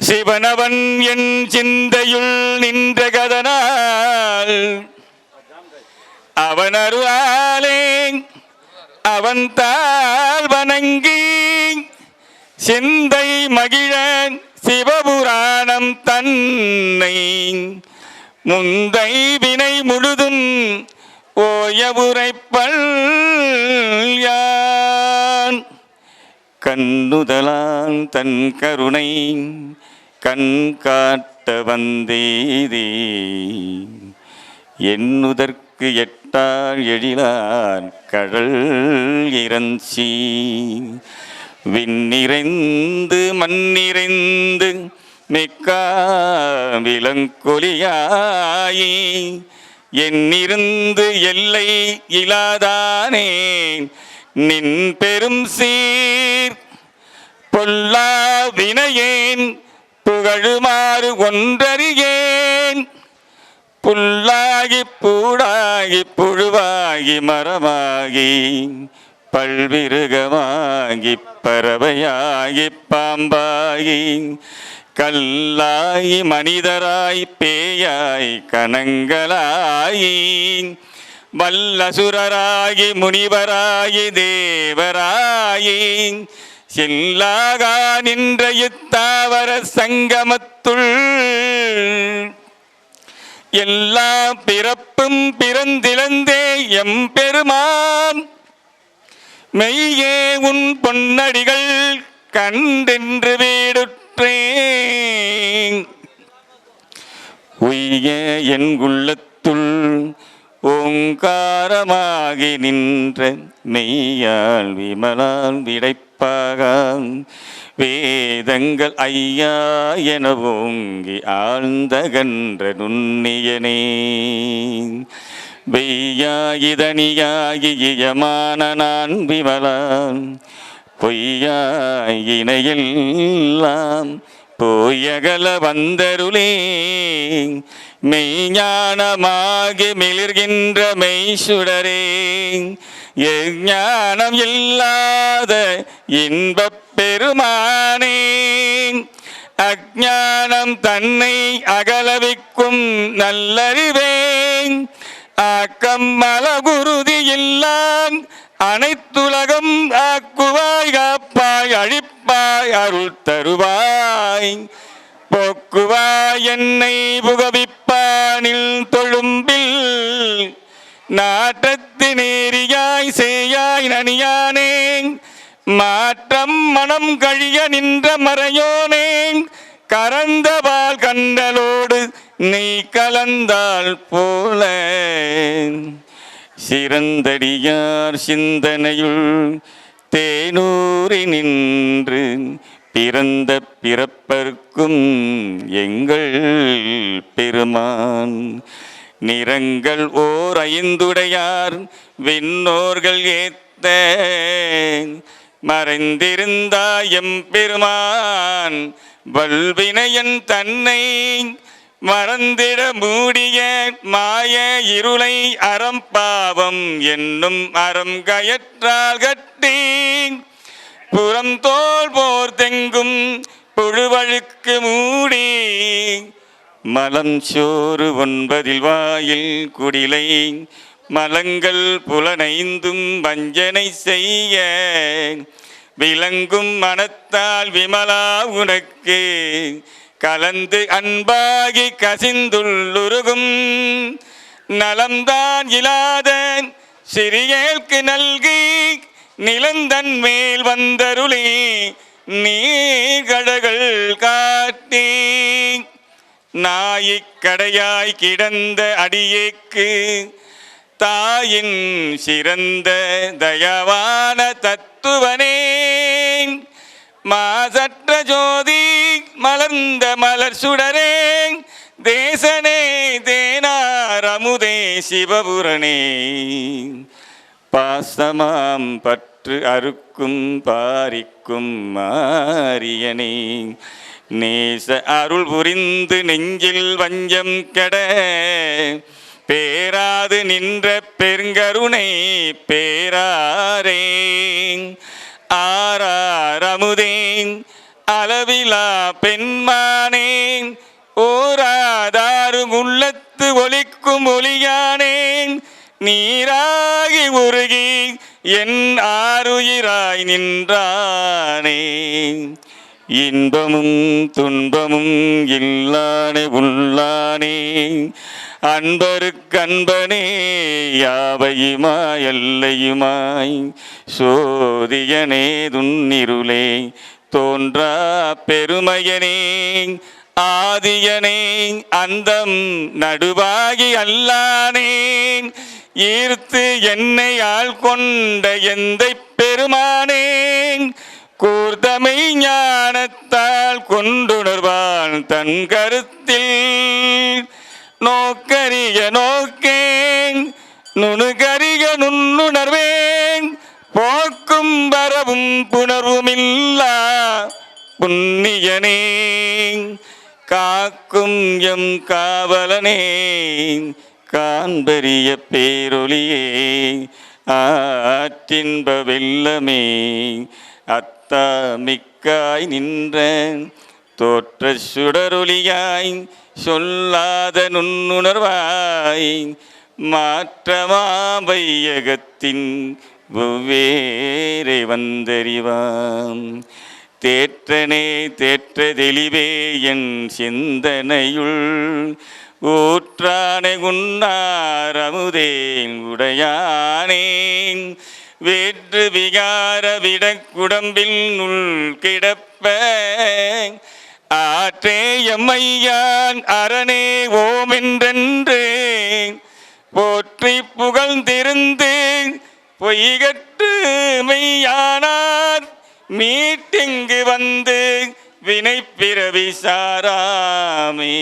சிவனவன் என் சிந்தையுள் நின்ற கதனால் அவன் அருளாலே அவன் தால் வணங்கி சிந்தை மகிழ சிவபுராணம் தன்னை முந்தை வினை முழுதும் ஓய உரைப்பல் யான் கண்ணுதலான் தன் கருணை கண் காட்ட வந்தேதே. எண்ணுதற்கு எட்டார் எழிலார் கடல் இறஞ்சி விண்ணிறைந்து மண்ணிறைந்து மிக்கா விலங்கொலியாயி. என்னிருந்து எல்லை இலாதானே நின் பெரும் சீர். பொல்லா வினையேன் புகழுமாறு ஒன்றறியேன். புல்லாகி பூடாகி புழுவாகி மரமாகி பல்விருகமாகி பறவையாகி பாம்பாகி கல்லாகி மனிதராய் பேயாய் கணங்களாயி வல்லசுரராகி முனிவராகி தேவராயி. செல்லாகா நின்ற இத்தாவர சங்கமத்துள் எல்லா பிறப்பும் பிறந்திழந்தே எம் பெருமான் மெய்யே உன் பொன்னடிகள் கண்டென்று வீடுற்றேன். உய்ய என் குள்ளத் ஓங்காரமாகி நின்ற மெய்யால் விமலால் விடைப்பாகாம் வேதங்கள் ஐயா என ஓங்கி ஆழ்ந்த கன்ற நுண்ணியனே. வெய்யாயிதனியாகி இயமான நான் விமலான். பொய்யாயினையெல்லாம் போயகல வந்தருளே மெய்ஞானமாகி மிளிர்கின்ற மெய்சுடரே. எஞ்ஞானம் இல்லாத இன்பப் பெருமானே அஜானம் தன்னை அகலவிக்கும் நல்லறிவேன். ஆக்கம் மலகுருதி இல்லான் அனைத்துலகம் ஆக்குவாய் தருவாய் அருள் தருவாய். போக்குவாய் என்னை புகவிப்பானில் தொழும்பில். நாட்டத்து நேரியாய் சேயாய் நனியானே. மாற்றம் மனம் கழிய நின்ற மறையோனேன் கறந்தபால் கண்டலோடு நீ கலந்தால் போல. சிறந்தடியார் சிந்தனையுள் தேனூரி நின்று பிறந்த பிறப்பர்க்கும் எங்கள் பெருமான். நிறங்கள் ஓர் ஐந்துடையார் விண்ணோர்கள் ஏத்த. மறைந்திருந்தாயம் எம்பெருமான் வல்வினையன் தன்னை மறந்திட மூடிய மாய இருளை அறம்பாவம் என்னும் அறம் கயற்றால் கட்டி புறம் தோல் போர் தெங்கும் புழுவழுக்கு மூடி. மலம் சோறு ஒன்பதில் வாயில் குடிலை மலங்கள் புலனைந்தும் வஞ்சனை செய்ய. விளங்கும் மனத்தால் விமலா உனக்கு கலந்து அன்பாகி கசிந்துள்ளுருகும். நலம்தான் இல்லாத சிறியேற்கு நல்கி நிலந்தன் மேல் வந்தருளி நீகடகள் காட்டி. நாயிக்கடையாய் கிடந்த அடியேக்கு தாயின் சிறந்த தயவான தத்துவனே. மாசற்ற ஜோதி சுடர் சுடரே தேசனே தேனாரமுதே சிவபுரணே. பாசமாம் பற்று அறுக்கும் பாரிக்கும் மாரியனே. நேச அருள் புரிந்து நெஞ்சில் வஞ்சம் கெட பேராது நின்ற பெருங்கருணை பேராரே. ஆராரமுதே அளவிலா பெண்மானேன் ஓராதாறு உள்ளத்து ஒலிக்கும் ஒளியானேன் நீராகி உருகி என் ஆறுயிராய் நின்றானே. இன்பமும் துன்பமும் இல்லானே உள்ளானே அன்பருக்கன்பனே யாவையுமாய் எல்லையுமாய் சோதியனே துன்னிருளே தோன்ற பெருமையனே ஆதியனே அந்தம் நடுவாகி அல்லானேன் ஈர்த்து என்னை ஆள் கொண்ட எந்தை பெருமானேன் கூர்தமை ஞானத்தால் கொண்டுணர்வான் தன் கருத்தில். நோக்கரிய நோக்கேன் நுணுகரிய நுண்ணுணர்வேன் போக்கும் வரவும் புணர்வும் இல்லா புண்ணியனே காக்கும் எம் காவலனே காண்பரிய பேரொலியே ஆற்றின்ப வெல்லமே அத்தா மிக்காய் நின்ற தோற்ற சுடரொலியாய் சொல்லாத நுண்ணுணர்வாய் மாற்றமாபையகத்தின் வெவ்வேறை வந்தறிவாம். தேற்றனே தேற்ற தெளிவே என் சிந்தனையுள். ஊற்றானை குன்னாரமுதேன் அமுதேன் உடையானேன் வேற்று விகார விடக்குடம்பில் உள் கிடப்ப. ஆற்றே எம்மையான் அரணே ஓமென்றென்று. போற்றி புகழ்ந்திருந்து பொய்கட்டு மெய்யானார். மீட்டிங்கு வந்து வினை பிறவி சாராமே.